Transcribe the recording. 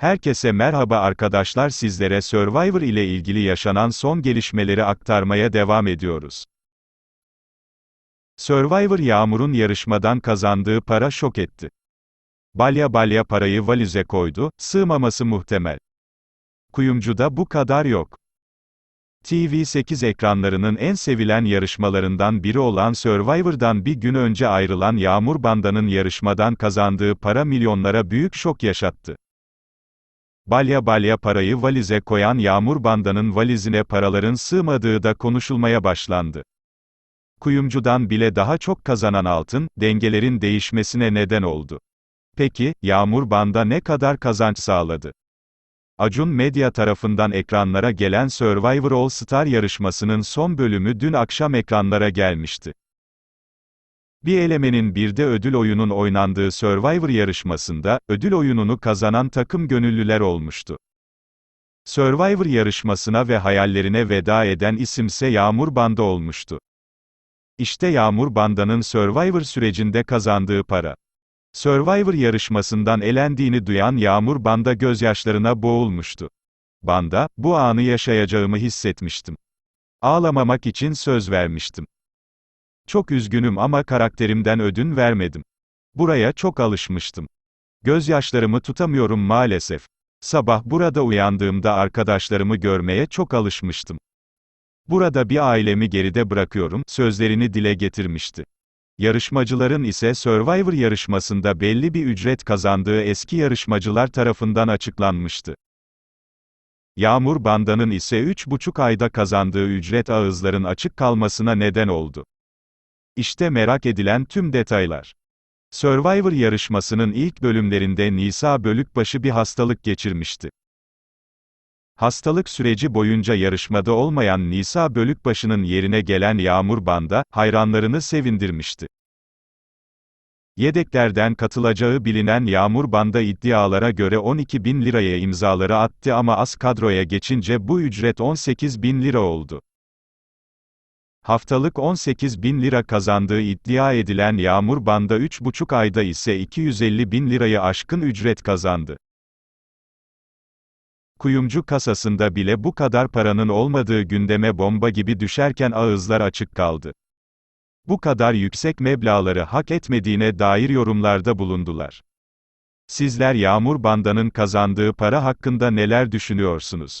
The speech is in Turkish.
Herkese merhaba arkadaşlar sizlere Survivor ile ilgili yaşanan son gelişmeleri aktarmaya devam ediyoruz. Survivor Yağmur'un yarışmadan kazandığı para şok etti. Balya balya parayı valize koydu, sığmaması muhtemel. Kuyumcuda bu kadar yok. TV8 ekranlarının en sevilen yarışmalarından biri olan Survivor'dan bir gün önce ayrılan Yağmur Banda'nın yarışmadan kazandığı para milyonlara büyük şok yaşattı. Balya balya parayı valize koyan Yağmur Banda'nın valizine paraların sığmadığı da konuşulmaya başlandı. Kuyumcudan bile daha çok kazanan altın, dengelerin değişmesine neden oldu. Peki, Yağmur Banda ne kadar kazanç sağladı? Acun Medya tarafından ekranlara gelen Survivor All Star yarışmasının son bölümü dün akşam ekranlara gelmişti. Bir elemenin bir de ödül oyunun oynandığı Survivor yarışmasında, ödül oyununu kazanan takım gönüllüler olmuştu. Survivor yarışmasına ve hayallerine veda eden isimse Yağmur Banda olmuştu. İşte Yağmur Banda'nın Survivor sürecinde kazandığı para. Survivor yarışmasından elendiğini duyan Yağmur Banda gözyaşlarına boğulmuştu. Banda, bu anı yaşayacağımı hissetmiştim. Ağlamamak için söz vermiştim. Çok üzgünüm ama karakterimden ödün vermedim. Buraya çok alışmıştım. Gözyaşlarımı tutamıyorum maalesef. Sabah burada uyandığımda arkadaşlarımı görmeye çok alışmıştım. Burada bir ailemi geride bırakıyorum, sözlerini dile getirmişti. Yarışmacıların ise Survivor yarışmasında belli bir ücret kazandığı eski yarışmacılar tarafından açıklanmıştı. Yağmur Banda'nın ise 3,5 ayda kazandığı ücret ağızların açık kalmasına neden oldu. İşte merak edilen tüm detaylar. Survivor yarışmasının ilk bölümlerinde Nisa Bölükbaşı bir hastalık geçirmişti. Hastalık süreci boyunca yarışmada olmayan Nisa Bölükbaşı'nın yerine gelen Yağmur Banda, hayranlarını sevindirmişti. Yedeklerden katılacağı bilinen Yağmur Banda iddialara göre 12 bin liraya imzaları attı ama az kadroya geçince bu ücret 18 bin lira oldu. Haftalık 18 bin lira kazandığı iddia edilen Yağmur Banda 3,5 ayda ise 250 bin lirayı aşkın ücret kazandı. Kuyumcu kasasında bile bu kadar paranın olmadığı gündeme bomba gibi düşerken ağızlar açık kaldı. Bu kadar yüksek meblağları hak etmediğine dair yorumlarda bulundular. Sizler Yağmur Banda'nın kazandığı para hakkında neler düşünüyorsunuz?